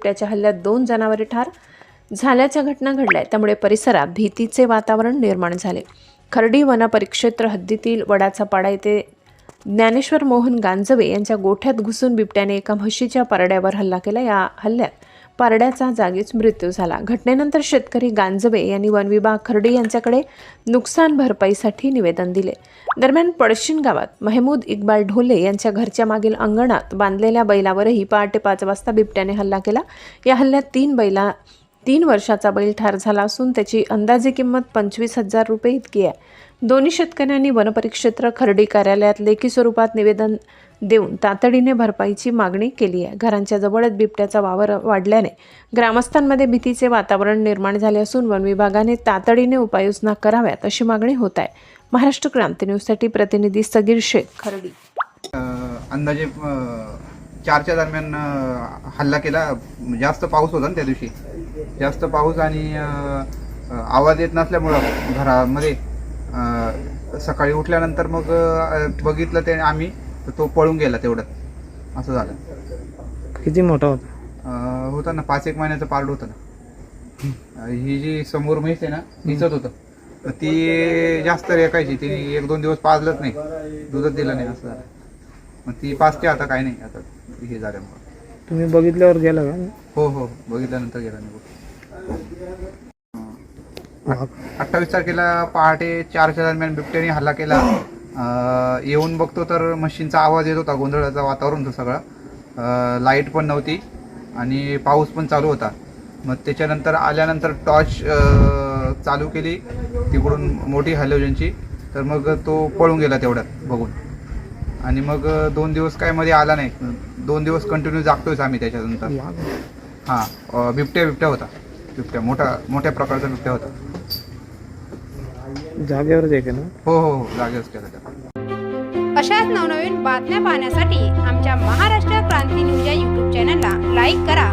बिबट्याच्या हल्ल्यात दोन जनावरे ठार झाल्याच्या घटना घडल्या. त्यामुळे परिसरात भीतीचे वातावरण निर्माण झाले. खर्डी वन परिक्षेत्र हद्दीतील वडाचा पाडा येथे ज्ञानेश्वर मोहन गांजवे यांच्या गोठ्यात घुसून बिबट्याने एका म्हशीच्या पारड्यावर हल्ला केला. या हल्ल्यात पारड्याचा जागीच मृत्यू झाला. घटनेनंतर शेतकरी गांजबे यांनी वन विभाग यांच्याकडे नुकसान भरपाईसाठी निवेदन दिले. दरम्यान पडशीन गावात महमूद इक्बाल ढोले यांच्या घरच्या मागील अंगणात बांधलेल्या बैलावरही पहाटे पाच वाजता बिबट्याने हल्ला केला. या हल्ल्यात तीन बैला तीन वर्षाचा बैल ठार झाला असून त्याची अंदाजे किंमत पंचवीस हजार रुपये इतकी आहे. दोन्ही शेतकऱ्यांनी वनपरिक्षेत्र खर्डी कार्यालयात लेखी स्वरूपात निवेदन देऊन तातडीने भरपाईची मागणी केली आहे. घरांच्या जवळच बिबट्याचा वावर वाढल्याने ग्रामस्थांमध्ये भीतीचे वातावरण निर्माण झाले असून वन विभागाने तातडीने उपाययोजना कराव्यात अशी मागणी होत आहे. महाराष्ट्र क्रांती न्यूजसाठी प्रतिनिधी सगीर शेख खरडी. अंदाजे चारच्या दरम्यान हल्ला केला. जास्त पाऊस होता ना त्या दिवशी. जास्त पाऊस आणि आवाज येत नसल्यामुळं घरामध्ये सकाळी उठल्यानंतर मग बघितलं ते आम्ही. तर तो पळून गेला तेवढ्यात. असं झालं. किती मोठा होता? अ, होता ना पाच एक महिन्याचं पार्ट होतं ना. अ, ही जी समोर म्हैस आहे ना हिचत होतं. तर ती जास्त रेकायची तिने एक दोन दिवस पाजलंच नाही. दूधच दिलं नाही असं झालं. मग ती पाचते आता काही नाही. आता हे झाल्यामुळं. तुम्ही बघितल्यावर गेला का? हो हो. बघितल्यानंतर गेला नाही अठ्ठावीस तारखेला पहाटे चारच्या दरम्यान बिबट्याने हल्ला केला. येऊन बघतो तर मशीनचा आवाज येत होता गोंधळाचं वातावरण होतं सगळं. लाइट पण नव्हती आणि पाऊस पण चालू होता. मग त्याच्यानंतर आल्यानंतर टॉर्च चालू केली. तिकडून मोठी हॅलोजनची तर मग तो पळून गेला तेवढ्यात बघून. आणि मग दोन दिवस काय मध्ये आला नाही. दोन दिवस कंटिन्यू जागतोयच आम्ही त्याच्यानंतर. हां बिबट्या बिबट्या होता. बिबट्या मोठा मोठ्या प्रकारचा बिबट्या होता. जागेवरच आहे का ना? हो हो हो जागेच केला त्याला अशाच नवनवीन बातम्या पाहण्यासाठी आमच्या महाराष्ट्र क्रांती न्यूज या यूट्यूब चॅनलला लाईक करा.